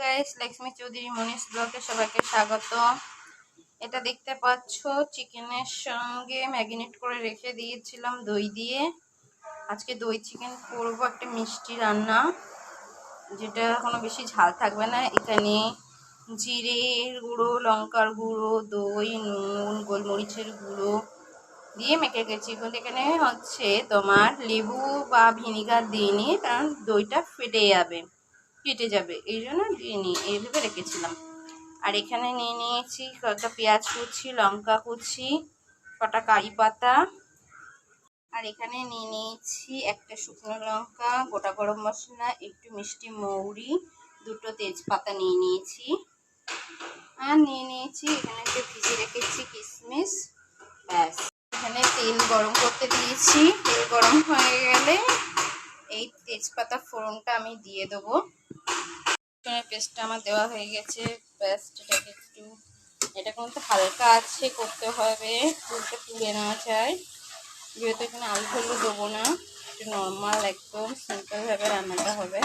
Guys Lakshmi Chowdhury মনীষ ব্লগে সবাইকে স্বাগত। এটা দেখতে পাচ্ছ চিকেনের সঙ্গে ম্যাগিনেট করে রেখে দিয়েছিলাম দই দিয়ে। আজকে দই চিকেন করব, একটা মিষ্টি রান্না, যেটা কোনো বেশি ঝাল থাকবে না। এখানে জিরের গুঁড়ো, লঙ্কার গুঁড়ো, দই, নুন, গোলমরিচের গুঁড়ো দিয়ে মেখে গেছি। এখানে হচ্ছে তোমার লেবু বা ভিনিগার দিইনি কারণ দইটা ফেটে যাবে। কেটে যাবে, এই জন্য দিয়ে দিইনি এইভাবে রেখেছিলাম। আর এখানে নিয়ে নিয়েছি কয়েকটা পেঁয়াজ কুচি, লঙ্কা কুচি, কটা কারি পাতা। আর এখানে নিয়ে নিয়েছি একটা শুকনো লঙ্কা, গোটা গরম মশলা, একটু মিষ্টি মৌরি, দুটো তেজপাতা নিয়ে নিয়েছি। আর নিয়ে নিয়েছি এখানে একটু ভিজে রেখেছি কিশমিশ ব্যাস। এখানে তেল গরম করতে দিয়েছি। তেল গরম হয়ে গেলে এই তেজপাতা ফোড়নটা আমি দিয়ে দেবো। পেস্টটা আমার দেওয়া হয়ে গেছে। পেস্টটাকে একটু এটা কিন্তু হালকা আছে, করতে হবে। ফুলটা তুলে নেওয়া চাই যেহেতু এখানে আলু ফলু দেবো না, একটু নর্মাল একদম সিম্পলভাবে রান্নাটা হবে।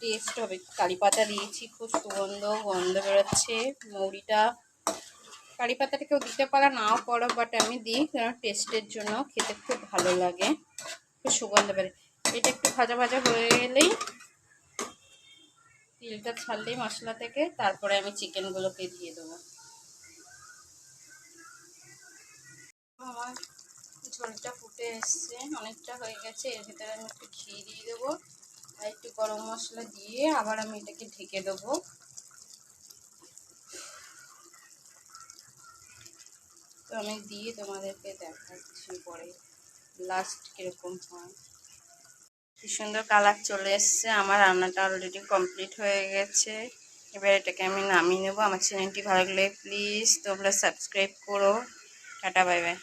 টেস্ট হবে। কারি পাতা দিয়েছি, খুব সুগন্ধ, গন্ধ বেরোচ্ছে। মৌরিটা কারি পাতাটা কেউ দিতে পারে, নাও পারো বাট আমি দিই, কারণ টেস্টের জন্য খেতে খুব ভালো লাগে। খুব সুগন্ধ বেরো এটা একটু ভাজা ভাজা হয়ে গেলেই তিলটা ছাড়লেই মশলা থেকে, তারপরে আমি চিকেনগুলোকে দিয়ে দেবো। আমার ঝোলটা ফুটে এসছে, অনেকটা হয়ে গেছে, এর ভিতরে আমি একটু ঘি দিয়ে দেবো আর একটু গরম মশলা দিয়ে আবার আমি এটাকে ঢেকে দেবো। তো আমি দিয়ে তোমাদেরকে দেখাচ্ছি পরে লাস্ট কীরকম হয়। কি সুন্দর কালার চলে এসছে। আমার রান্নাটা অলরেডি কমপ্লিট হয়ে গেছে। এবার এটাকে আমি নামিয়ে নেব। আমার চ্যানেলটি ভালো লাগলে প্লিজ তোমরা সাবস্ক্রাইব করো। Tata bye bye